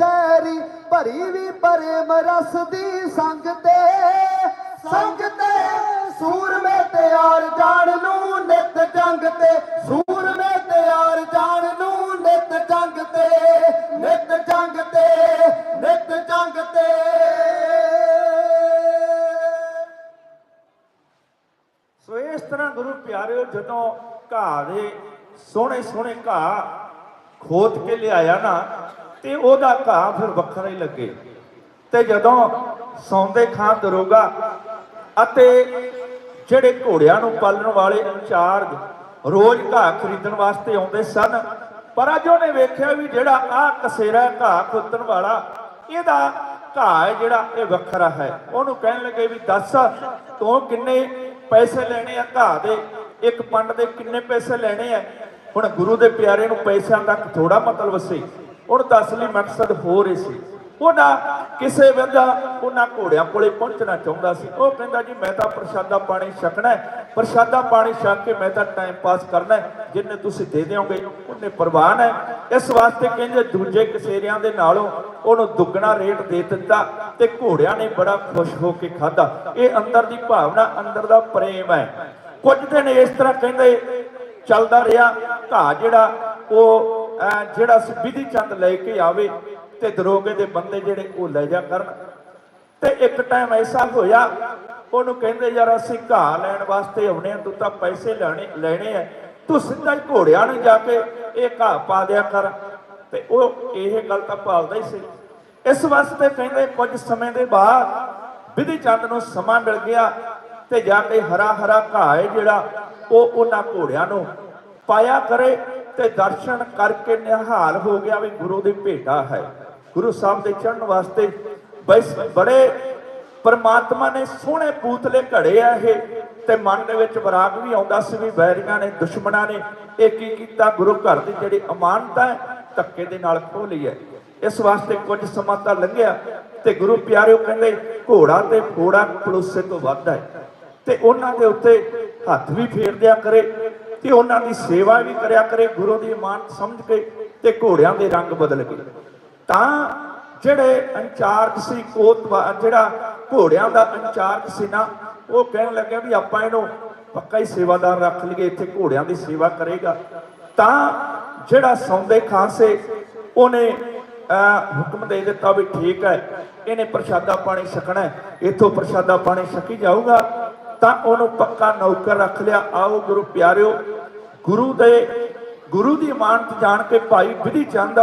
ਸ਼ਹਿਰੀ ਭਰੀ ਵੀ ਪ੍ਰੇਮ ਰਸ ਦੀ ਸੰਗ ਤੇ। ਸੰਗ ਤੇ ਸੂਰਮੇ ਤਿਆਰ ਜਾਣ ਨੂੰ ਨਿਤ ਜੰਗ ਤੇ। ਸੂਰਮੇ ਤਿਆਰ ਜਾਣ ਨੂੰ ਨਿਤ ਜੰਗ ਤੇ। ਨਿਤ ਜੰਗ ਤੇ, ਨਿਤ ਜੰਗ ਤੇ। ਸੋ ਇਸ ਤਰ੍ਹਾਂ ਗੁਰੂ ਪਿਆਰਿਓ, ਜਦੋਂ ਘਾਹ ਦੇ ਸੋਹਣੇ ਸੋਹਣੇ ਘਾਹ ਖੋਦ ਕੇ ਲਿਆਇਆ ਨਾ ਤੇ ਉਹਦਾ ਘਾਹ ਫਿਰ ਵੱਖਰਾ ਹੀ ਲੱਗੇ। ਤੇ ਜਦੋਂ ਸੌਂਦੇ ਖਾਂ ਦਰੋਗਾ ਅਤੇ ਜਿਹੜੇ ਘੋੜਿਆਂ ਨੂੰ ਪਾਲਣ ਵਾਲੇ ਇੰਚਾਰਜ ਰੋਜ਼ ਘਾਹ ਖਰੀਦਣ ਵਾਸਤੇ ਆਉਂਦੇ ਸਨ, ਪਰ ਅੱਜ ਉਹਨੇ ਵੇਖਿਆ ਵੀ ਜਿਹੜਾ ਆਹ ਕਸੇਰਾ ਘਾਹ ਖੋਦਣ ਵਾਲਾ, ਇਹਦਾ ਘਾਹ ਹੈ ਜਿਹੜਾ ਇਹ ਵੱਖਰਾ ਹੈ। ਉਹਨੂੰ ਕਹਿਣ ਲੱਗੇ ਵੀ ਦੱਸ, ਤੂੰ ਕਿੰਨੇ ਪੈਸੇ ਲੈਣੇ ਆ ਘਾਹ ਦੇ? ਇੱਕ ਪੰਡ ਦੇ ਕਿੰਨੇ ਪੈਸੇ ਲੈਣੇ ਆ? ਹੁਣ ਗੁਰੂ ਦੇ ਪਿਆਰੇ ਨੂੰ ਪੈਸਿਆਂ ਤੱਕ ਥੋੜਾ ਮਤਲਬ ਸੀ। ਉਹਨੂੰ ਤਾਂ ਅਸਲੀ ਮਕਸਦ ਹੋਰ ਹੀ ਸੀ। ਉਹਨਾਂ ਕਿਸੇ ਵੇਲੇ ਉਹਨਾਂ ਘੋੜਿਆਂ ਕੋਲੇ ਪਹੁੰਚਣਾ ਚਾਹੁੰਦਾ ਸੀ। ਉਹ ਕਹਿੰਦਾ ਜੀ, ਮੈਂ ਤਾਂ ਪ੍ਰਸ਼ਾਦਾ ਪਾਣੀ ਛਕਣਾ ਪ੍ਰਸ਼ਾਦਾ ਪਾਣੀ ਛਕ ਕੇ ਮੈਂ ਤਾਂ ਟਾਈਮ ਪਾਸ ਕਰਨਾ ਹੈ। ਜਿੰਨੇ ਤੁਸੀਂ ਦੇ ਦਿਓਗੇ, ਉਹਨੇ ਪ੍ਰਵਾਨ ਹੈ। ਇਸ ਵਾਸਤੇ ਕਹਿੰਦੇ ਦੂਜੇ ਕਸੇਰਿਆਂ ਦੇ ਨਾਲੋਂ ਉਹਨੂੰ ਦੁੱਗਣਾ ਰੇਟ ਦੇ ਦਿੱਤਾ ਤੇ ਘੋੜਿਆਂ ਨੇ ਬੜਾ ਖੁਸ਼ ਹੋ ਕੇ ਖਾਦਾ ਇਹ ਅੰਦਰ ਦੀ ਭਾਵਨਾ, ਅੰਦਰ ਦਾ ਪ੍ਰੇਮ ਹੈ। ਕੁਝ ਦਿਨ ਇਸ ਤਰ੍ਹਾਂ ਕਹਿੰਦੇ ਚੱਲਦਾ ਰਿਹਾ, ਘਾਹ ਜਿਹੜਾ ਉਹ ਜਿਹੜਾ ਸੀ ਵਿਧੀ ਚੰਦ ਲੈ ਕੇ ਆਵੇ ਤੇ ਦਰੋਗੇ ਦੇ ਬੰਦੇ ਜਿਹੜੇ ਉਹ ਲੈ ਜਾ ਕਰਨ। ਤੇ ਇੱਕ ਟਾਈਮ ਐਸਾ ਹੋਇਆ, ਉਹਨੂੰ ਕਹਿੰਦੇ, ਯਾਰ ਅਸੀਂ ਘਾਹ ਲੈਣ ਵਾਸਤੇ ਆਉਣੇ ਆ, ਤੂੰ ਤਾਂ ਪੈਸੇ ਲੈਣੇ ਲੈਣੇ ਆ। ਤੂੰ ਸਿੱਧਾ ਹੀ ਘੋੜਿਆਂ ਨੂੰ ਜਾ ਕੇ ਇਹ ਘਾਹ ਪਾ ਦਿਆ ਕਰ। ਤੇ ਉਹ ਇਹ ਗੱਲ ਤਾਂ ਭਾਲਦਾ ਹੀ ਸੀ। ਇਸ ਵਾਸਤੇ ਕਹਿੰਦੇ, ਕੁਝ ਸਮੇਂ ਦੇ ਬਾਅਦ ਵਿਧੀ ਚੰਦ ਨੂੰ ਸਮਾਂ ਮਿਲ ਗਿਆ ਤੇ ਜਾ ਕੇ ਹਰਾ ਹਰਾ ਘਾਹ ਹੈ ਜਿਹੜਾ, ਉਹ ਉਹਨਾਂ ਘੋੜਿਆਂ ਨੂੰ ਪਾਇਆ ਕਰੇ। ਤੇ ਦਰਸ਼ਨ ਕਰਕੇ ਨਿਹਾਲ ਹੋ ਗਿਆ ਵੀ ਗੁਰੂ ਦੀ ਭੇਟਾ ਹੈ। ਗੁਰੂ ਸਾਹਿਬ ਦੇ ਚੜਨ ਵਾਸਤੇ ਬਸ ਬੜੇ ਪਰਮਾਤਮਾ ਨੇ ਸੋਹਣੇ ਪੂਤਲੇ ਘੜੇ ਆ ਇਹ ਤੇ ਮਨ ਦੇ ਵਿੱਚ ਵਿਰਾਗ ਵੀ ਆਉਂਦਾ ਸੀ ਵੀ ਵੈਰੀਆਂ ਨੇ, ਦੁਸ਼ਮਣਾਂ ਨੇ ਇਹ ਕੀ ਕੀਤਾ? ਗੁਰੂ ਘਰ ਦੀ ਜਿਹੜੀ ਅਮਾਨਤਾ ਹੈ, ਧੱਕੇ ਦੇ ਨਾਲ ਖੋਹ ਲਈ ਹੈ। ਇਸ ਵਾਸਤੇ ਕੁਝ ਸਮਾਂ ਤਾਂ ਲੰਘਿਆ ਤੇ ਗੁਰੂ ਪਿਆਰਿਓ ਕਹਿੰਦੇ, ਘੋੜਾ ਤੇ ਫੋੜਾ ਪਲੋਸੇ ਤੋਂ ਵੱਧ ਹੈ। ਤੇ ਉਹਨਾਂ ਦੇ ਉੱਤੇ ਹੱਥ ਵੀ ਫੇਰਦਿਆ ਕਰੇ। ਤੇ ਉਹਨਾਂ ਦੀ ਸੇਵਾ ਵੀ ਕਰਿਆ ਕਰੇ, ਗੁਰੂ ਦੀ ਮਾਨ ਸਮਝ ਕੇ ਤੇ ਘੋੜਿਆਂ ਦੇ ਰੰਗ ਬਦਲ ਗਏ। ਤਾਂ ਜਿਹੜੇ ਇੰਚਾਰਜ ਸੀ, ਕੋਤਵਾ, ਜਿਹੜਾ ਘੋੜਿਆਂ ਦਾ ਇੰਚਾਰਜ ਸੀ ਨਾ, ਉਹ ਕਹਿਣ ਲੱਗਿਆ ਵੀ ਆਪਾਂ ਇਹਨੂੰ ਪੱਕਾ ਹੀ ਸੇਵਾਦਾਰ ਰੱਖ ਲਈਏ, ਇੱਥੇ ਘੋੜਿਆਂ ਦੀ ਸੇਵਾ ਕਰੇਗਾ। ਤਾਂ ਜਿਹੜਾ ਸੌਂਦੇ ਖਾਂਸੇ ਉਹਨੇ ਹੁਕਮ ਦੇ ਦਿੱਤਾ ਵੀ ਠੀਕ ਹੈ, ਇਹਨੇ ਪ੍ਰਸ਼ਾਦਾ ਪਾਣੀ ਛਕਣਾ ਇੱਥੋਂ ਪ੍ਰਸ਼ਾਦਾ ਪਾਣੀ ਛਕੀ ਜਾਊਗਾ। ਤਾਂ ਉਹਨੂੰ ਪੱਕਾ ਨੌਕਰ ਰੱਖ ਲਿਆ। ਆਓ ਗੁਰੂ ਪਿਆਰਿਓ ਗੁਰੂ ਦੇ ਗੁਰੂ ਦੀ ਇਮਾਨਤ ਜਾਣ ਕੇ ਭਾਈ ਵਿਧੀ ਚੰਦ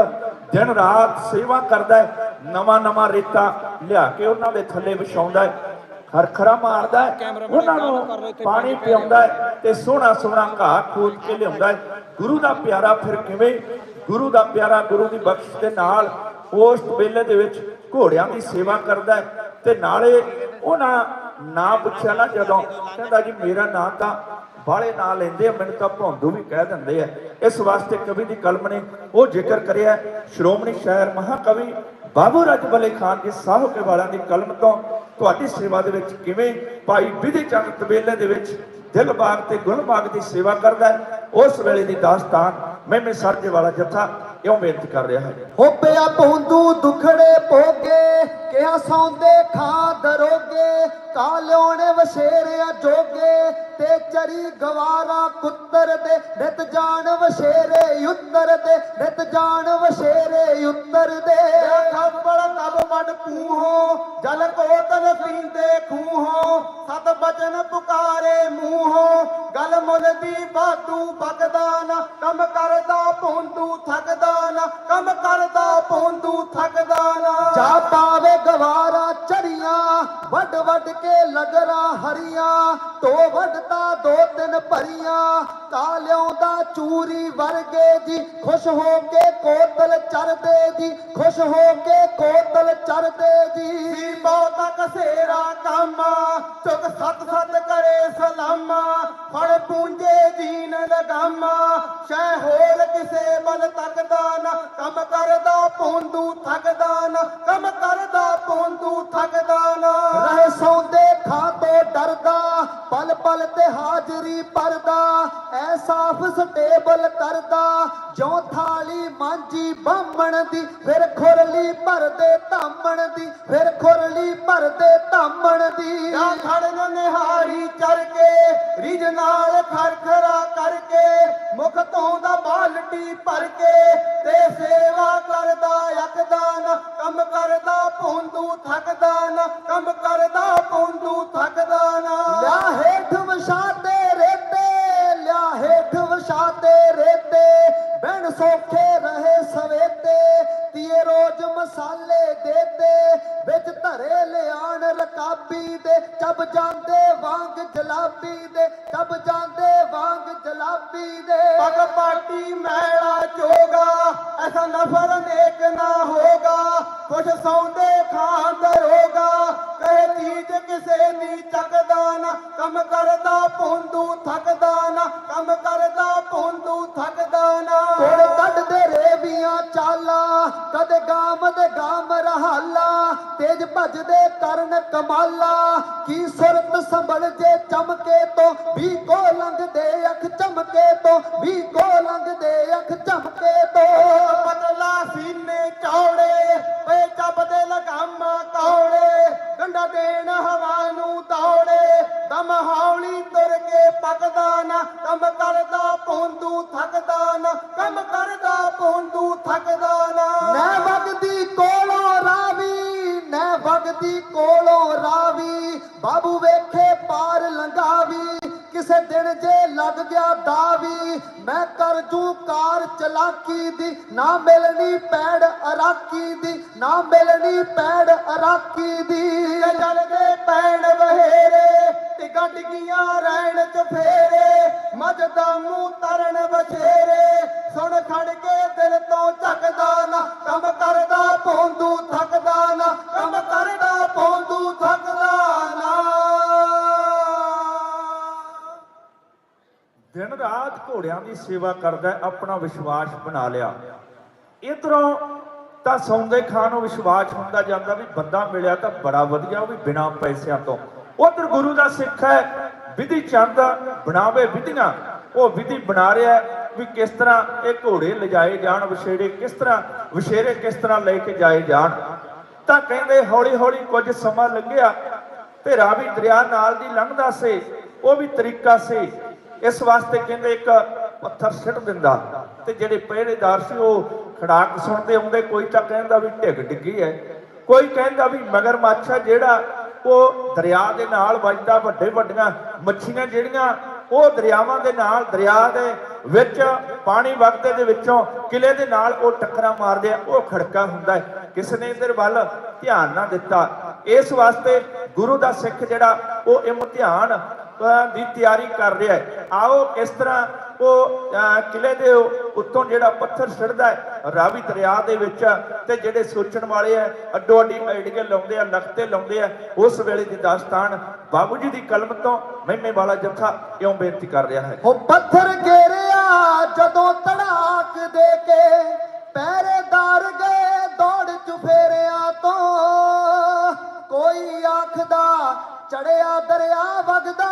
ਦਿਨ ਰਾਤ ਸੇਵਾ ਕਰਦਾ ਹੈ ਨਵਾਂ ਨਵਾਂ ਰੇਤਾ ਲਿਆ ਕੇ ਉਹਨਾਂ ਦੇ ਥੱਲੇ ਵਿਛਾਉਂਦਾ ਹੈ ਖਰਖਰਾ ਮਾਰਦਾ ਹੈ ਉਹਨਾਂ ਨੂੰ ਪਾਣੀ ਪਿਆਉਂਦਾ ਹੈ ਤੇ ਸੋਹਣਾ ਸੋਹਣਾ ਘਾਹ ਖੋਦ ਕੇ ਲਿਆਉਂਦਾ ਹੈ। ਗੁਰੂ ਦਾ ਪਿਆਰਾ ਫਿਰ ਕਿਵੇਂ? ਗੁਰੂ ਦਾ ਪਿਆਰਾ ਗੁਰੂ ਦੀ ਬਖਸ਼ਿਸ਼ ਦੇ ਨਾਲ ਉਸ ਵੇਲੇ ਦੇ ਵਿੱਚ ਘੋੜਿਆਂ ਦੀ ਸੇਵਾ ਕਰਦਾ ਹੈ ਤੇ ਨਾਲੇ ਉਹਨਾਂ ਨਾਂ ਪੁੱਛਿਆ ਨਾ ਜਦੋਂ। ਕਹਿੰਦਾ ਜੀ, ਮੇਰਾ ਨਾਂ ਤਾਂ ਬਾਲੇ ਨਾਂ ਲੈਂਦੇ ਆ, ਮੈਨੂੰ ਤਾਂ ਭੌਂਦੂ ਵੀ ਕਹਿ ਦਿੰਦੇ ਆ। ਇਸ ਵਾਸਤੇ ਕਵੀ ਦੀ ਕਲਮ ਨੇ ਉਹ ਜ਼ਿਕਰ ਕਰਿਆ, ਸ਼੍ਰੋਮਣੀ ਸ਼ਾਇਰ ਮਹਾਕਵੀ ਬਾਬੂ ਰਜਬਲੇ ਖਾਨ ਜੀ ਸਾਹਿਬ ਕੇ ਵਾਲਿਆਂ ਦੀ ਕਲਮ ਤੋਂ, ਤੁਹਾਡੀ ਸੇਵਾ ਦੇ ਵਿੱਚ ਕਿਵੇਂ ਭਾਈ ਵਿਧੀ ਚੰਦ ਤਬੇਲੇ ਦੇ ਵਿੱਚ ਦਿਲ ਬਾਗ ਤੇ ਗੁਣ ਬਾਗ ਦੀ ਸੇਵਾ ਕਰਦਾ ਉਸ ਵੇਲੇ ਦੀ ਦਾਸਤਾਨ ਮੈਂ ਸਰਜੇ ਵਾਲਾ ਜੱਥਾ ਇਉਂ ਬੇਨਤ ਕਰ ਰਿਹਾ ਹੈ? ਹੋ ਪਿਆ ਪਹੁੰਦੂ ਦੁਖੜੇ ਪੋਗੇ ਕਿਹਾ ਸੌਂਦੇ ਖਾਂ ਦਰੋਗੇ ਕਾਲਿਓਣੇ ਵਸ਼ੇਰਿਆ ਜੋਗੇ। ਤੇ ਚਰੀ ਗਵਾਰਾ ਕੁੱਤਰ ਦੇ ਨਿਤ ਜਾਣ ਵਸ਼ੇਰੇ ਉੱਤਰ ਦੇ ਨਿਤ ਜਾਣ ਵਸ਼ੇਰੇ ਉੱਤਰ ਦੇ ਖੱਬੜ ਤਬ ਮੜ ਪੂਹੋ ਜਲ ਕੋਤਨ ਪੀਂਦੇ ਖੂਹੋ। ਸਤ ਬਚਨ ਪੁਕਾਰੇ ਮੂਹੋ ਗਲ ਮੁੱਲ ਦੀ ਬਾਤੂ ਬਗਦਾਨ ਕੰਮ ਕਰਦਾ ਪਹੁੰਦੂ ਥਕਦਾ ਨਾ ਕੰਮ ਕਰਦਾ ਪਹੁੰਦੂ ਥਕਦਾ ਨਾ। ਜਾ ਪਾਵੇ ਗਵਾਰਾ ਚੜੀਆਂ ਵੱਡ ਵੱਡ ਕੇ ਲਗਰਾ ਹਰੀਆਂ ਤੋ ਵੱਡਤਾ ਦੋ ਤਿੰਨ ਭਰੀਆਂ ਕਾਲਿਓਂ ਦਾ ਚੂਰੀ ਵਰਗੇ ਜੀ ਖੁਸ਼ ਹੋ ਕੇ ਕੋਤਲ ਚਰਦੇ ਜੀ ਖੁਸ਼ ਹੋ ਕੇ ਕੋਤਲ ਚਰਦੇ ਜੀ। ਸੀ ਬਹੁਤਾ ਕਸੇਰਾ ਕਾਮਾ ਚੁਕ ਸਤ ਸਤ ਕਰੇ ਸਲਾਮਾ ਫੜ ਪੂੰਜੇ ਦੀਨ ਲਗਾਮਾ ਸ਼ੈ ਹੋਲ ਕਿਸੇ ਮਨ ਤੱਕਦਾ ਨਾ ਕੰਮ ਕਰਦਾ ਪੌਂਦੂ ਥੱਕਦਾ ਨਾ ਕੰਮ ਕਰਦਾ ਪੌਂਦੂ ਥੱਕਦਾ ਨਾ। ਰਹਿ ਸੌਂਦੇ ਖਾਂ ਤੋਂ ਡਰਦਾ ਪਲ ਪਲ ਤੇ ਹਾਜ਼ਰੀ ਪਰਦਾ ਐ ਸਾਫ਼ ਸਟੇਬਲ ਕਰਦਾ। ਜਿਉ ਥਾਲੀ ਮਾਂਜੀ ਬਾਹਮਣ ਦੀ ਫਿਰ ਖੁਰਲੀ ਭਰਦੇ ਧਾਮਣ ਦੀ ਫਿਰ ਖੁਰਲੀ ਭਰਦੇ ਧਾਮਣ ਦੀ। ਜਾਂ ਖੜਨ ਨਿਹਾਰੀ ਚੜ ਕੇ ਰਿਜ ਨਾਲ ਖਰਖਰਾ ਕਰਕੇ ਮੁਖ ਤੋਂ ਦਾ ਬਾਲਟੀ ਭਰ ਕੇ ਤੇ ਸੇਵਾ ਕਰਦਾ ਯਕਦਾ ਨਾ ਕੰਮ ਕਰਦਾ ਪੌਂਦੂ ਥੱਕਦਾ ਨਾ ਕੰਮ ਕਰਦਾ ਪੌਂਦੂ ਥੱਕਦਾ ਨਾ ਲਿਆ ਹੇਠ ਵਿਛਾਤੇ ਰੇਤੇ ਲਿਆ ਹੇਠ ਵਿਛਾਤੇ ਰੇਤੇ ਬੈਣ ਸੋਖੇ ਰਹੇ ਸਵੇਤੇ ਤੀਏ ਰੋਜ਼ ਮਸਾਲੇ ਦੇਤੇ, ਵਿੱਚ ਧਰੇ ਲਿਆਣ ਰਕਾਬੀ ਦੇ, ਚੱਬ ਜਾਂਦੇ ਵਾਂਗ ਜਲਾਬੀ ਦੇ, ਚੱਬ ਜਾਂਦੇ ਵਾਂਗ ਜਲਾਬੀ ਦੇ। ਪਗ ਪਾਟੀ ਮੈਲਾ ਚੋਗਾ, ਐਸਾ ਨਫਰ ਨੇਕ ਨਾ ਹੋਗਾ, ਕੁਛ ਸੌਂਦੇ ਖਾਂਦਰ ਹੋਗਾ ਕਹੇ ਚੀਜ਼ ਕਿਸੇ ਦੀ ਚੱਕਦਾ ਕੰਮ ਕਰਦਾ ਪੌਂਦੂ ਥੱਕਦਾ ਨਾ, ਕੰਮ ਕਰਦਾ ਪੌਂਦੂ ਥੱਕਦਾ ਨਾ। ਕੋੜ ਕੱਢਦੇ ਰੇਵੀਆਂ ਚਾਲਾਂ, ਕਦੇ ਗਾਮ ਦੇ ਗਾਮ ਰਹਾਲਾ, ਤੇਜ ਭਜਦੇ ਕਰਨ ਕਮਾਲਾ। ਕੀ ਸੁਰਤ ਸੰਭਲ ਜੇ ਚਮਕੇ ਤੋਂ, ਵੀ ਕੋ ਲੰਘਦੇ ਅੱਖ ਚਮਕੇ ਤੋਂ, ਵੀ ਕੋ ਲੰਘਦੇ ਅੱਖ ਚਮਕੇ ਤੋਂ। ਦਿਨ ਜੇ ਲੱਗ ਗਿਆ ਦਾਵੀ, ਮੈਂ ਕਰ ਜੂ ਕਾਰ ਚਲਾਕੀ ਦੀ। ਨਾ ਮਿਲਣੀ ਪੈੜ ਅਰਾਕੀ ਦੀ, ਨਾ ਮਿਲਣੀ ਪੈੜ ਅਰਾਕੀ ਦੀ। ਜਲਦੇ ਪੈਣ ਵਹੇਰੇ ਟਿਕਾਂ ਟਿਕੀਆਂ ਰਹਿਣ ਚ ਫੇਰੇ। ਮੱਝ ਦਾ ਮੂੰਹ ਤਰਨ ਬਛੇਰੇ, ਸੁਣ ਖੜ ਕੇ ਦਿਲ ਤੋਂ ਝੱਕਦਾ ਨਾ। ਕੰਮ ਕਰਦਾ ਪੌਂਦੂ ਥੱਕਦਾ ਨਾ। ਕੰਮ ਦਿਨ ਰਾਤ ਘੋੜਿਆਂ ਦੀ ਸੇਵਾ ਕਰਦਾ ਆਪਣਾ ਵਿਸ਼ਵਾਸ ਬਣਾ ਲਿਆ। ਇਧਰੋਂ ਤਾਂ ਸੌਂਦੇ ਖਾਨ ਨੂੰ ਵਿਸ਼ਵਾਸ ਹੁੰਦਾ ਜਾਂਦਾ ਵੀ ਬੰਦਾ ਮਿਲਿਆ ਤਾਂ ਬੜਾ ਵਧੀਆ, ਉਹ ਵੀ ਬਿਨਾਂ ਪੈਸਿਆਂ ਤੋਂ। ਉਧਰ ਗੁਰੂ ਦਾ ਸਿੱਖ ਹੈ, ਵਿਧੀ ਚੰਦ ਬਣਾਵੇ ਵਿਧੀਆਂ। ਉਹ ਵਿਧੀ ਬਣਾ ਰਿਹਾ ਵੀ ਕਿਸ ਤਰ੍ਹਾਂ ਇਹ ਘੋੜੇ ਲਿਜਾਏ ਜਾਣ ਵਿਸ਼ੇੜੇ ਕਿਸ ਤਰ੍ਹਾਂ ਵਿਸ਼ੇਰੇ ਕਿਸ ਤਰ੍ਹਾਂ ਲੈ ਕੇ ਜਾਏ ਜਾਣ। ਤਾਂ ਕਹਿੰਦੇ ਹੌਲੀ ਹੌਲੀ ਕੁਝ ਸਮਾਂ ਲੱਗਿਆ ਤੇ ਰਾਵੀ ਦਰਿਆ ਨਾਲ ਦੀ ਲੰਘਦਾ ਸੀ, ਉਹ ਵੀ ਤਰੀਕਾ ਸੀ। ਇਸ ਵਾਸਤੇ ਕਹਿੰਦੇ ਇੱਕ ਪੱਥਰ ਸਿੱਟ ਦਿੰਦਾ ਤੇ ਜਿਹੜੇ ਪਹਿਰੇਦਾਰ ਸੀ ਉਹ ਖੜਾਕ ਸੁਣਦੇ ਆਉਂਦੇ, ਕੋਈ ਤਾਂ ਕਹਿੰਦਾ ਵੀ ਢਿੱਗ ਡਿੱਗੀ ਹੈ ਕੋਈ ਕਹਿੰਦਾ ਵੀ ਮਗਰਮੱਛ ਹੈ ਜਿਹੜਾ ਉਹ ਦਰਿਆ ਦੇ ਨਾਲ ਵੱਜਦਾ, ਵੱਡੇ ਵੱਡੀਆਂ ਮੱਛੀਆਂ ਜਿਹੜੀਆਂ ਉਹ ਦਰਿਆਵਾਂ ਦੇ ਨਾਲ, ਦਰਿਆ ਦੇ ਵਿੱਚ ਪਾਣੀ ਵਗਦੇ ਦੇ ਵਿੱਚੋਂ ਕਿਲੇ ਦੇ ਨਾਲ ਉਹ ਟੱਕਰਾਂ ਮਾਰਦੇ ਆ, ਉਹ ਖੜਕਾ ਹੁੰਦਾ ਹੈ ਕਿਸ ਨੇ ਇਧਰ ਵੱਲ ਧਿਆਨ ਨਾ ਦਿੱਤਾ। ਇਸ ਵਾਸਤੇ ਗੁਰੂ ਦਾ ਸਿੱਖ ਜਿਹੜਾ, ਉਹ ਇਮਤਿਹਾਨ ਦੀ ਤਿਆਰੀ ਕਰ ਰਿਹਾ ਹੈ। ਆਓ ਕਿਸ ਤਰ੍ਹਾਂ ਉਹ ਕਿਲੇ ਦੇ ਉੱਤੋਂ ਜਿਹੜਾ ਪੱਥਰ ਛਿੜਦਾ ਹੈ, ਰਾਵੀ ਦਰਿਆ ਦੇ ਵਿੱਚ ਤੇ ਜਿਹੜੇ ਸੋਚਣ ਵਾਲੇ ਆ, ਅੱਡੋ ਅੱਡੀ ਆਈਡੀਆ ਲਾਉਂਦੇ ਆ ਲਖਤੇ ਲਾਉਂਦੇ ਆ, ਉਸ ਵੇਲੇ ਦੀ ਦਾਸਤਾਨ ਬਾਬੂ ਜੀ ਦੀ ਕਲਮ ਤੋਂ ਮਹਿਮੇ ਵਾਲਾ ਜੱਥਾ ਇਉਂ ਬੇਨਤੀ ਕਰ ਰਿਹਾ ਹੈ। ਉਹ ਪੱਥਰ ਘੇਰਿਆ ਜਦੋਂ ਤੜਾਕ ਦੇ ਕੇ ਪਹਿਰੇਦਾਰ ਗਏ ਦੌੜ ਚੁਫੇਰਿਆਂ ਤੋਂ, ਕੋਈ ਆਖਦਾ ਚੜਿਆ ਦਰਿਆ ਵਗਦਾ।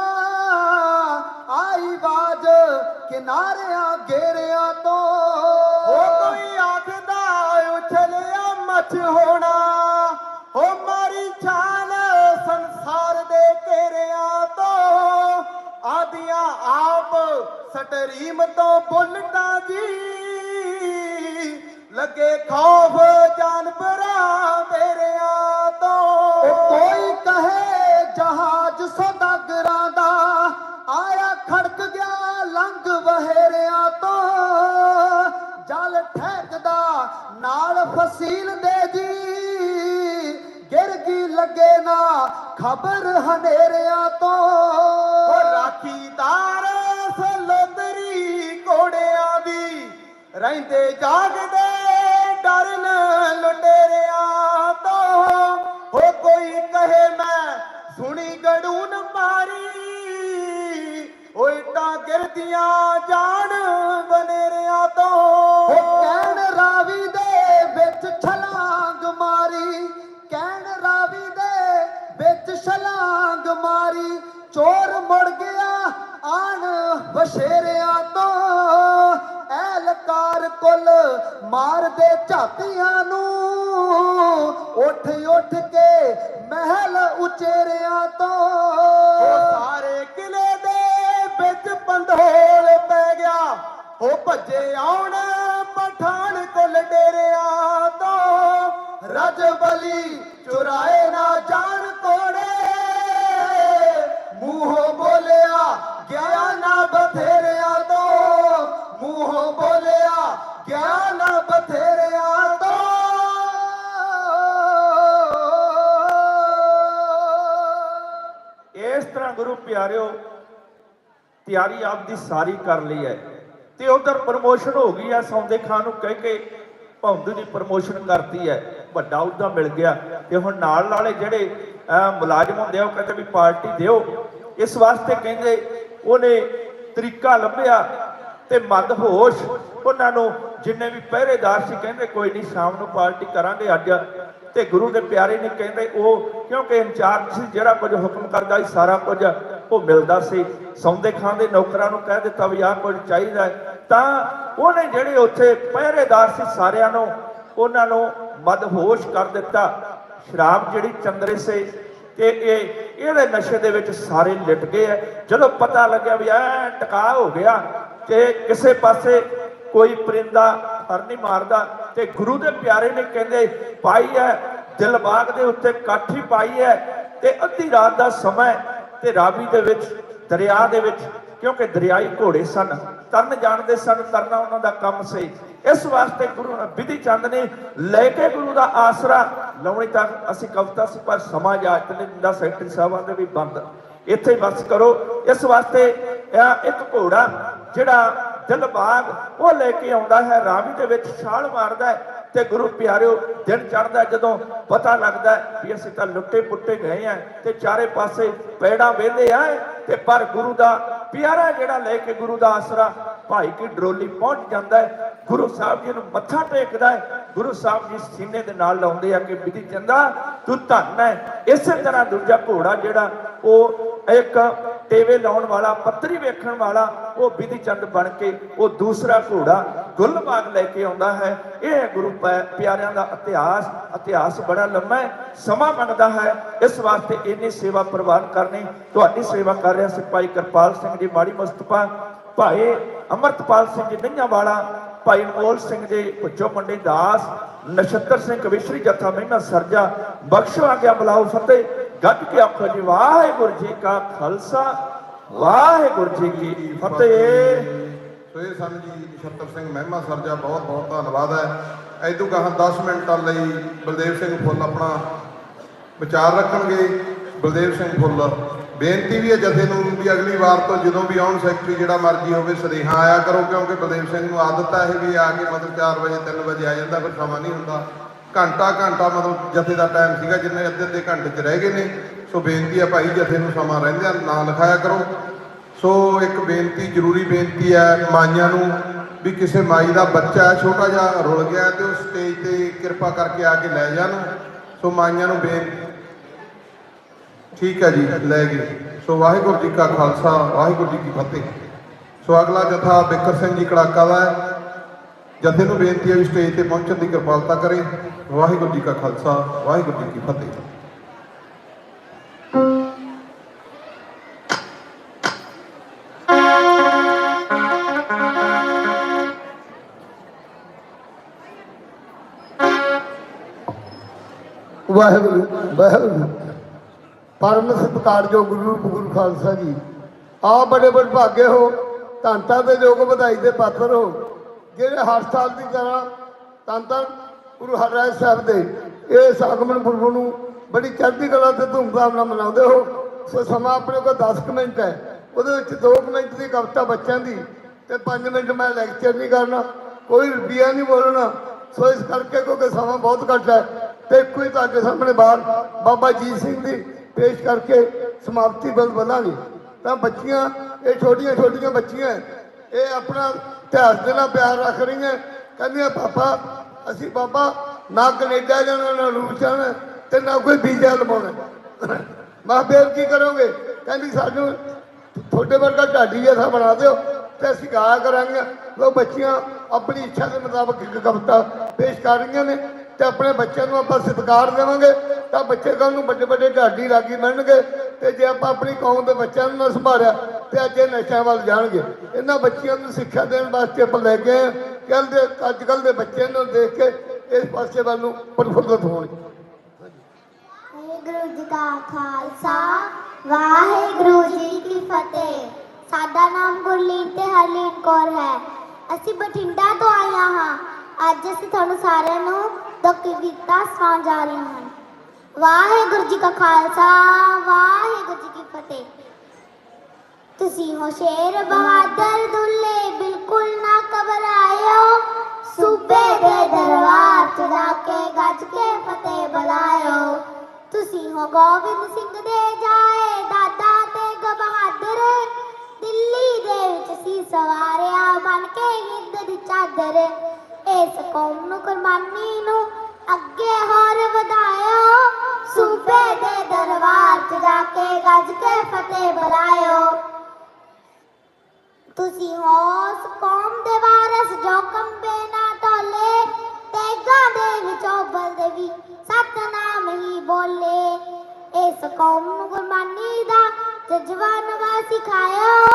ਆਈ ਬਾਜ ਕਿਨਾਰਿਆਂ ਘੇਰਿਆਂ ਤੋਂ। ਉਹ ਕੋਈ ਆਖਦਾ ਉਛਲਿਆ ਮੱਛ ਹੋਣਾ। ਹੋ ਮਾਰੀ ਛਾਲ ਸੰਸਾਰ ਦੇ ਘੇਰਿਆਂ ਤੋਂ। ਆਦੀਆਂ ਆਪ ਸਟਰੀਮ ਤੋਂ ਬੁਲਟਾਂ ਜੀ। ਲੱਗੇ ਖੌਫ ਜਾਨਵਰਾਂ ਨਾਲ ਦੇ ਜੀ। ਗਿਰ ਲੱਗੇ ਨਾ, ਖਬਰ ਹਨੇਰਿਆਂ ਤੋਂ। ਉਹ ਰਾਖੀਦਾਰ ਸਲੋਤਰੀ ਘੋੜਿਆਂ ਦੀ, ਰਹਿੰਦੇ ਜਾਗਦੇ ਡਰਨ ਲੁਟੇਰਿਆਂ ਤੋਂ। ਹੋ ਕੋਈ ਕਹੇ ਮੈਂ, ਸੁਣੀ ਗੜੂਨ ਮਾਰੀ ਓਏ ਤਾਂ ਗਿਰਦੀਆਂ ਵਸ਼ੇਰਿਆਂ ਤੋਂ ਐਲਕਾਰ ਕੁੱਲ ਮਾਰਦੇ ਝਾਤੀਆਂ ਨੂੰ। ਉੱਠ ਉੱਠ ਕੇ ਮਹਿਲ ਉਚੇਰਿਆਂ ਤੋਂ। ਉਹ ਸਾਰੇ ਕਿਲੇ ਦੇ ਵਿੱਚ ਪੰਧੋਲ ਪੈ ਗਿਆ। ਉਹ ਭੱਜੇ ਆਉਣ ਪਠਾਨ ਕੁੱਲ ਡੇਰਿਆਂ ਤੋਂ। ਰਜ ਬਲੀ ਚੁਰਾਏ ਨਾ ਜਾਣ ਕੋੜੇ। ਮੂੰਹੋਂ ਗਿਆ ਨਾ ਬਥੇਰਿਆਂ ਤੋਂ ਮੂੰਹੋਂ ਬੋਲਿਆ ਗਿਆ ਨਾ ਬਥੇਰਿਆਂ ਤੋਂ ਇਸ ਤਰ੍ਹਾਂ ਗੁਰੂ ਪਿਆਰਿਓ ਤਿਆਰੀ ਆਪਦੀ ਸਾਰੀ ਕਰ ਲਈ ਹੈ ਤੇ ਉਧਰ ਪ੍ਰਮੋਸ਼ਨ ਹੋ ਗਈ ਆ ਸੌਂਦੇ ਖਾਨ ਨੂੰ ਕਹਿ ਕੇ ਭੌਂਦੂ ਦੀ ਪ੍ਰਮੋਸ਼ਨ ਕਰਤੀ ਹੈ ਵੱਡਾ ਅਹੁਦਾ ਮਿਲ ਗਿਆ ਤੇ ਹੁਣ ਨਾਲ ਨਾਲੇ ਜਿਹੜੇ ਮੁਲਾਜ਼ਮ ਹੁੰਦੇ ਆ ਉਹ ਕਹਿੰਦੇ ਵੀ ਪਾਰਟੀ ਦਿਓ ਇਸ ਵਾਸਤੇ ਕਹਿੰਦੇ ਉਹਨੇ ਤਰੀਕਾ ਲੱਭਿਆ ਤੇ ਮਦ ਹੋਸ਼ ਉਹਨਾਂ ਨੂੰ ਜਿੰਨੇ ਵੀ ਪਹਿਰੇਦਾਰ ਸੀ ਕਹਿੰਦੇ ਕੋਈ ਨਹੀਂ ਸ਼ਾਮ ਨੂੰ ਪਾਰਟੀ ਕਰਾਂਗੇ ਅੱਜ। ਤੇ ਗੁਰੂ ਦੇ ਪਿਆਰੇ ਨੇ ਕਹਿੰਦੇ ਉਹ ਕਿਉਂਕਿ ਇੰਚਾਰਜ ਸੀ, ਜਿਹੜਾ ਕੁਝ ਹੁਕਮ ਕਰਦਾ ਸੀ, ਸਾਰਾ ਕੁਝ ਉਹ ਮਿਲਦਾ ਸੀ। ਸੌਂਦੇ ਖਾਂ ਦੇ ਨੌਕਰਾਂ ਨੂੰ ਕਹਿ ਦਿੱਤਾ ਵੀ ਆਹ ਕੁਝ ਚਾਹੀਦਾ ਤਾਂ ਉਹਨੇ ਜਿਹੜੇ ਉੱਥੇ ਪਹਿਰੇਦਾਰ ਸੀ, ਸਾਰਿਆਂ ਨੂੰ ਉਹਨਾਂ ਨੂੰ ਮਦਹੋਸ਼ ਕਰ ਦਿੱਤਾ। ਸ਼ਰਾਬ ਜਿਹੜੀ ਚੰਦਰੇ ਸੇ ਤੇ ਇਹ ਇਹਦੇ ਨਸ਼ੇ ਦੇ ਵਿੱਚ ਸਾਰੇ ਲਿਟ ਗਏ ਐ। ਜਦੋਂ ਪਤਾ ਲੱਗਿਆ ਵੀ ਐ ਟਕਾ ਹੋ ਗਿਆ ਕਿ ਕਿਸੇ ਪਾਸੇ ਕੋਈ ਪਰਿੰਦਾ ਹਰ ਨਹੀਂ ਮਾਰਦਾ ਤੇ ਗੁਰੂ ਦੇ ਪਿਆਰੇ ਨੇ ਕਹਿੰਦੇ, ਪਾਈ ਐ, ਦਿਲਬਾਗ ਦੇ ਉੱਤੇ ਕਾਠੀ ਪਾਈ ਐ ਤੇ ਅੱਧੀ ਰਾਤ ਦਾ ਸਮਾਂ ਤੇ ਰਾਵੀ ਦੇ ਵਿੱਚ, ਦਰਿਆ ਦੇ ਵਿੱਚ ਕਿਉਂਕਿ ਦਰਿਆਈ ਘੋੜੇ ਸਨ, ਤਰਨ ਜਾਣਦੇ ਸਨ ਤਰਨਾ ਉਹਨਾਂ ਦਾ ਕੰਮ ਸੀ। ਇਸ ਵਾਸਤੇ ਗੁਰੂ ਵਿਧੀ ਚੰਦ ਨੇ ਲੈ ਕੇ ਗੁਰੂ ਦਾ ਆਸਰਾ ਲਾਉਣੀ ਤੱਕ ਅਸੀਂ ਕਵਿਤਾ ਸੀ, ਪਰ ਸਮਾਜ ਆਜ ਤੇ ਦਿੰਦਾ, ਸੈਕਟਰੀ ਸਾਹਿਬਾਂ ਦੇ ਵੀ ਬੰਦ। ਇੱਥੇ ਬਸ ਕਰੋ। ਇਸ ਵਾਸਤੇ ਇੱਕ ਘੋੜਾ ਜਿਹੜਾ ਦਿਲਬਾਗ ਉਹ ਲੈ ਕੇ ਆਉਂਦਾ ਹੈ, ਰਾਵੀ ਦੇ ਵਿੱਚ ਛਾਲ ਮਾਰਦਾ ਹੈ ਤੇ ਗੁਰੂ ਪਿਆਰਿਓ, ਦਿਨ ਚੜਦਾ ਜਦੋਂ ਪਤਾ ਲੱਗਦਾ ਵੀ ਅਸੀਂ ਤਾਂ ਲੁੱਟੇ ਪੁੱਟੇ ਗਏ ਆ ਤੇ ਚਾਰੇ ਪਾਸੇ ਪੈੜਾਂ ਵੇਲੇ ਆਏ ਤੇ ਪਰ ਗੁਰੂ ਦਾ ਪਿਆਰਾ ਜਿਹੜਾ ਲੈ ਕੇ ਗੁਰੂ ਦਾ ਆਸਰਾ, ਭਾਈ ਕੀ ਡਰੋਲੀ ਪਹੁੰਚ ਜਾਂਦਾ ਹੈ, ਗੁਰੂ ਸਾਹਿਬ ਜੀ ਨੂੰ ਮੱਥਾ ਟੇਕਦਾ ਹੈ, ਗੁਰੂ ਸਾਹਿਬ ਜੀ ਸੀਨੇ ਦੇ ਨਾਲ ਲਾਉਂਦੇ ਆ ਕਿ ਵਿਧੀ ਚੰਦਾ ਤੂੰ ਧੰਨ ਹੈ। ਇਸੇ ਤਰ੍ਹਾਂ ਦੂਜਾ ਘੋੜਾ ਜਿਹੜਾ, ਉਹ ਇੱਕ ਟੇਵੇ ਲਾਉਣ ਵਾਲਾ ਪੱਤਰੀ ਵੇਖਣ ਵਾਲਾ, ਉਹ ਵਿਧੀ ਚੰਦ ਬਣ ਕੇ ਉਹ ਦੂਸਰਾ ਘੋੜਾ ਗੁੱਲਬਾਗ ਲੈ ਕੇ ਆਉਂਦਾ ਹੈ। ਇਹ ਗੁਰੂ ਪਿਆਰਿਆਂ ਦਾ ਇਤਿਹਾਸ ਇਤਿਹਾਸ ਬੜਾ ਲੰਮਾ ਹੈ, ਸਮਾਂ ਮੰਗਦਾ ਹੈ। ਇਸ ਵਾਸਤੇ ਇੰਨੀ ਸੇਵਾ ਪ੍ਰਵਾਨ ਕਰਨੀ, ਤੁਹਾਡੀ ਸੇਵਾ ਕਰ ਰਿਹਾ ਸਿਪਾਹੀ ਕਿਰਪਾਲ ਸਿੰਘ ਜੀ, ਮਾੜੀ ਮੁਸਤਫਾ। ਭਾਈ ਅਮਰਤਪਾਲ ਸਿੰਘ ਜੀ, ਨਈਆਂ ਵਾਲਾ। ਭਾਈ ਮੋਲ ਸਿੰਘ ਜੀ ਭੁੱਚੋ ਮੰਡੀ ਦਾਸ। ਨਛੱਤਰ ਸਿੰਘ ਕਵਿਸ਼ਰੀ ਜਥਾ, ਮਹਿਮਾ ਸਰਜਾ। ਬਖਸ਼ੋ ਆ ਗਿਆ ਬਲਾਉ ਫਤਿਹ। ਗੱਜ ਕੇ ਆਖੋ ਜੀ, ਵਾਹਿਗੁਰੂ ਜੀ ਕਾ ਖਾਲਸਾ, ਵਾਹਿਗੁਰੂ ਜੀ ਕੀ ਫਤਿਹ। ਸੋ ਇਹ ਜੀ ਨਛੱਤਰ ਸਿੰਘ ਮਹਿਮਾ ਸਰਜਾ ਬਹੁਤ ਬਹੁਤ ਧੰਨਵਾਦ ਹੈ। ਐਦੂ ਕਹਾਂ 10 ਮਿੰਟਾਂ ਲਈ ਬਲਦੇਵ ਸਿੰਘ ਫੁੱਲ ਆਪਣਾ ਵਿਚਾਰ ਰੱਖਣਗੇ। ਬਲਦੇਵ ਸਿੰਘ ਫੁੱਲ, ਬੇਨਤੀ ਵੀ ਹੈ ਜਥੇ ਨੂੰ ਵੀ ਅਗਲੀ ਵਾਰ ਤੋਂ ਜਦੋਂ ਵੀ ਆਉਣ ਸੈਕਟਰੀ ਜਿਹੜਾ ਮਰਜ਼ੀ ਹੋਵੇ ਸਦੇਹਾ ਆਇਆ ਕਰੋ, ਕਿਉਂਕਿ ਬਲਦੇਵ ਸਿੰਘ ਨੂੰ ਆਦਤ ਹੈ ਇਹ ਵੀ ਆ ਕੇ ਮਤਲਬ 4 ਵਜੇ 3 ਵਜੇ ਆ ਜਾਂਦਾ, ਫਿਰ ਸਮਾਂ ਨਹੀਂ ਹੁੰਦਾ। ਘੰਟਾ ਘੰਟਾ ਮਤਲਬ ਜਥੇ ਦਾ ਟਾਈਮ ਸੀਗਾ ਜਿੰਨੇ ਅੱਧੇ ਅੱਧੇ ਘੰਟੇ ਚ ਰਹਿ ਗਏ ਨੇ। ਸੋ ਬੇਨਤੀ ਹੈ ਭਾਈ ਜਥੇ ਨੂੰ ਸਮਾਂ ਰਹਿੰਦਿਆਂ ਨਾ ਲਿਖਾਇਆ ਕਰੋ। ਸੋ ਇੱਕ ਬੇਨਤੀ ਜ਼ਰੂਰੀ ਬੇਨਤੀ ਹੈ ਮਾਈਆਂ ਨੂੰ ਵੀ ਕਿਸੇ ਮਾਈ ਦਾ ਬੱਚਾ ਹੈ, ਛੋਟਾ ਜਿਹਾ ਰੁਲ ਗਿਆ ਤੇ ਉਹ ਸਟੇਜ ਤੇ ਕਿਰਪਾ ਕਰਕੇ ਆ ਕੇ ਲੈ ਜਾਣ। ਸੋ ਮਾਈਆਂ ਨੂੰ ਬੇਨ ਠੀਕ ਹੈ ਜੀ ਲੈ ਗਏ। ਸੋ ਵਾਹਿਗੁਰੂ ਜੀ ਕਾ ਖਾਲਸਾ ਵਾਹਿਗੁਰੂ ਜੀ ਕੀ ਫਤਿਹ। ਸੋ ਅਗਲਾ ਜਥਾ ਬਿਕਰ ਸਿੰਘ ਜੀ ਕੜਾਕਾ ਦਾ ਹੈ। ਜਥੇ ਨੂੰ ਬੇਨਤੀ ਹੈ ਵੀ ਸਟੇਜ ਤੇ ਪਹੁੰਚਣ ਦੀ ਕਿਰਪਾਲਤਾ ਕਰੇ। ਵਾਹਿਗੁਰੂ ਜੀ ਕਾ ਖਾਲਸਾ, ਵਾਹਿਗੁਰੂ ਜੀ ਕੀ ਫਤਿਹ। ਵਾਹਿਗੁਰੂ ਵਾਹਿਗੁਰੂ। ਪਰਮ ਸਤਿਕਾਰਯੋਗ ਗੁਰੂ ਗੁਰੂ ਖਾਲਸਾ ਜੀ। ਆ ਬੜੇ ਬੜੇ ਭਾਗੇ ਹੋ ਧੰਤਾਂ ਦੇ ਲੋਕ ਵਧਾਈ ਦੇ ਪਾਤਰ ਹੋ। ਜਿਹੜੇ ਹਰ ਸਾਲ ਦੀ ਤਰ੍ਹਾਂ ਧੰਨ ਧੰਨ ਗੁਰੂ ਹਰਿਰਾਏ ਸਾਹਿਬ ਦੇ ਇਸ ਆਗਮਨ ਪੁਰਬ ਨੂੰ ਬੜੀ ਚੜ੍ਹਦੀ ਕਲਾ ਤੇ ਧੂਮਧਾਮ ਨਾਲ ਮਨਾਉਂਦੇ ਹੋ। ਸੋ ਸਮਾਂ ਆਪਣੇ ਕੋਲ 10 ਕੁ ਮਿੰਟ ਹੈ। ਉਹਦੇ ਵਿੱਚ 2 ਮਿੰਟ ਦੀ ਕਵਿਤਾ ਬੱਚਿਆਂ ਦੀ ਤੇ 5 ਮਿੰਟ ਮੈਂ ਲੈਕਚਰ ਨਹੀਂ ਕਰਨਾ। ਕੋਈ ਰੁਪਿਆ ਨਹੀਂ ਬੋਲਣਾ। ਸੋ ਇਸ ਕਰਕੇ ਕਿਉਂਕਿ ਸਮਾਂ ਬਹੁਤ ਘੱਟ ਹੈ, ਤੇ ਇੱਕੋ ਹੀ ਤੁਹਾਡੇ ਸਾਹਮਣੇ ਬਾਹਰ ਬਾਬਾ ਜੀਤ ਸਿੰਘ ਦੀ ਪੇਸ਼ ਕਰਕੇ ਸਮਾਪਤੀ ਬਲ ਬਲਾਂਗੇ ਤਾਂ ਬੱਚੀਆਂ, ਇਹ ਛੋਟੀਆਂ ਛੋਟੀਆਂ ਬੱਚੀਆਂ, ਇਹ ਆਪਣਾ ਇਤਿਹਾਸ ਦੇ ਨਾਲ ਪਿਆਰ ਰੱਖ ਰਹੀਆਂ। ਕਹਿੰਦੀਆਂ, ਪਾਪਾ, ਅਸੀਂ ਬਾਬਾ, ਨਾ ਕੈਨੇਡਾ ਜਾਣਾ, ਨਾ ਰੂਸ ਜਾਣਾ ਤੇ ਨਾ ਕੋਈ ਵੀਜ਼ਾ ਲਵਾਉਣਾ। ਮਾਂ ਫੇਰ ਕੀ ਕਰੋਗੇ? ਕਹਿੰਦੀ, ਸਾਨੂੰ ਤੁਹਾਡੇ ਵਰਗਾ ਢਾਡੀ ਜੈਸਾ ਬਣਾ ਦਿਓ ਤੇ ਅਸੀਂ ਗਾ ਕਰਾਂਗੇ। ਉਹ ਬੱਚੀਆਂ ਆਪਣੀ ਇੱਛਾ ਦੇ ਮੁਤਾਬਕ ਇੱਕ ਕਵਿਤਾ ਪੇਸ਼ ਕਰ ਰਹੀਆਂ ਨੇ ਤੇ ਆਪਣੇ ਬੱਚਿਆਂ ਨੂੰ ਆਪਾਂ ਸਤਿਕਾਰ ਦੇਵਾਂਗੇ ਤਾਂ ਬੱਚੇ ਕੱਲ ਨੂੰ ਵੱਡੇ ਵੱਡੇ ਢਾਡੀ ਲਾਗੀ ਬਣਨਗੇ ਤੇ ਜੇ ਆਪਾਂ ਆਪਣੀ ਕੌਮ ਦੇ ਬੱਚਿਆਂ ਨੂੰ ਨਾ ਸੰਭਾਲਿਆ ਤੇ ਅੱਜ ਨਸ਼ਿਆਂ ਵੱਲ ਜਾਣਗੇ। ਇਹਨਾਂ ਬੱਚਿਆਂ ਨੂੰ ਸਿੱਖਿਆ ਦੇਣ ਵਾਸਤੇ ਆਪਾਂ ਲੈ ਕੇ ਕੱਲ ਦੇ ਅੱਜ ਕੱਲ ਦੇ ਬੱਚਿਆਂ ਨੂੰ ਦੇਖ ਕੇ ਇਸ ਪਾਸੇ ਵੱਲ ਨੂੰ ਪ੍ਰਫੁੱਲਤ ਹੋਣਗੇ ਵਾਹਿਗੁਰੂ ਜੀ ਕਾ ਖਾਲਸਾ, ਵਾਹਿਗੁਰੂ ਜੀ ਕੀ ਫਤਿਹ। ਸਾਡਾ ਨਾਮ ਗੁਰਲੀਨ ਤੇ ਹਰਲੀਨ ਕੌਰ ਹੈ। ਅਸੀਂ ਬਠਿੰਡਾ ਤੋਂ ਆਇਆ ਹਾਂ। ਅੱਜ ਅਸੀਂ ਤੁਹਾਨੂੰ ਸਾਰਿਆਂ ਨੂੰ ਦੋ ਕਵਿਤਾ ਸੁਣਾਉਣ ਜਾ ਰਹੇ ਹਾਂ। ਵਾਹਿਗੁਰੂ ਜੀ ਕਾ ਖਾਲਸਾ, ਵਾਹਿਗੁਰੂ ਜੀ ਕੀ ਫਤਿਹ। ਤੁਸੀਂ ਹੋ ਸ਼ੇਰ ਬਹਾਦਰ, ਦੁੱਲੇ ਬਿਲਕੁਲ ਨਾ ਘਬਰਾਇਓ। ਸੂਬੇ ਦੇ ਦਰਬਾਰ ਚ ਜਾ ਕੇ ਗੱਜ ਕੇ ਫਤਿਹ ਬੁਲਾਇਓ। ਤੁਸੀਂ ਹੋ ਗੋਬਿੰਦ ਸਿੰਘ ਦੇ ਜਾਏ, ਦਾਦਾ ਤੇ ਬਹਾਦਰ ਦਿੱਲੀ ਦੇ ਵਿੱਚ ਸੀ ਸਵਾਰਿਆ, ਬਣ ਕੇ ਹਿੰਦ ਦੀ ਚਾਦਰ। ਇਸ ਕੌਮ ਨੂੰ ਕੁਰਬਾਨੀ ਨੂੰ ਅੱਗੇ ਹੋਰ ਵਧਾਇਓ। ਸੂਬੇ ਦੇ ਦਰਬਾਰ ਚ ਜਾ ਕੇ ਗੱਜ ਕੇ ਫਤਿਹ ਬੁਲਾਇਓ। ਤੁਸੀਂ ਹੋ ਉਸ ਕੌਮ ਦੇ ਵਾਰਸ ਜੋ ਕੰਬੇ ਨਾ ਢੋਲੇ ਤੇਗਾਂ ਦੇ ਵਿੱਚੋਂ ਬਲਦੇ ਵੀ ਸਤਨਾਮ ਹੀ ਬੋਲੇ। ਇਸ ਕੌਮ ਨੂੰ ਗੁਰਬਾਨੀ ਦਾ ਜਜ਼ਬਾ ਨਵਾ ਸਿਖਾਇਓ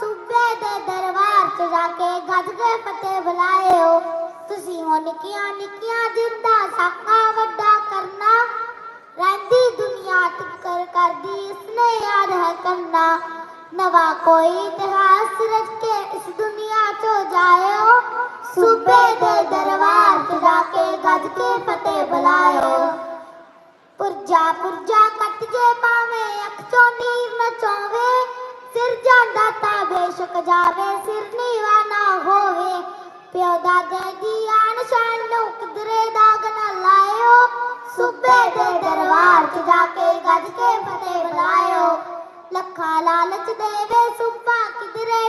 ਸੂਬੇ ਦੇ ਦਰਬਾਰ 'ਚ ਜਾ ਕੇ ਗੱਜ ਕੇ ਫਤਿਹ ਬੁਲਾਇਓ। ਤੁਸੀਂ ਹੋ ਨਿੱਕੀਆਂ ਨਿੱਕੀਆਂ ਜਿੰਦਾ ਸਾਕਾ ਵੱਡਾ ਕਰਨਾ, ਰਹਿੰਦੀ ਦੁਨੀਆ ਟਿੱਕਰ ਕਰਦੀ ਇਸਨੇ ਯਾਦ ਹੈ ਕਰਨਾ। ਨਵਾਂ ਕੋਈ ਇਤਿਹਾਸ ਰਚ ਕੇ ਇਸ ਦੁਨੀਆ ਚੋਂ ਜਾਇਓ। ਸੂਬੇ ਦੇ ਦਰਬਾਰ 'ਚ ਜਾ ਕੇ ਗੱਜ ਕੇ ਫਤਿਹ ਬੁਲਾਇਓ। ਪੁਰਜਾ ਪੁਰਜਾ ਕੱਟ ਜੇ ਪਾਵੇਂ ਅੱਖ ਚੋਂ ਨੀਰ ਨਾ ਚੋਵੇ। ਸਿਰ ਜਾਂਦਾ ਤਾਂ ਬੇਸ਼ੱਕ ਜਾਵੇ, ਸਿਰ ਨੀਵਾ ਨਾ ਪਿਓ ਦਾਦੇ ਦੀ ਆਨ ਸ਼ਾਨ ਨੂੰ ਕਿਧਰੇ ਦਾਗ ਨਾ ਲਾਇਓ। ਸੂਬੇ ਦੇ ਦਰਬਾਰ 'ਚ ਜਾ ਕੇ ਗੱਜ ਕੇ ਫਤਿਹ ਬੁਲਾਇਓ। ਲੱਖਾਂ ਲਾਲਚ ਦੇਵੇ ਸੁੱਪਾ ਕਿਧਰੇ?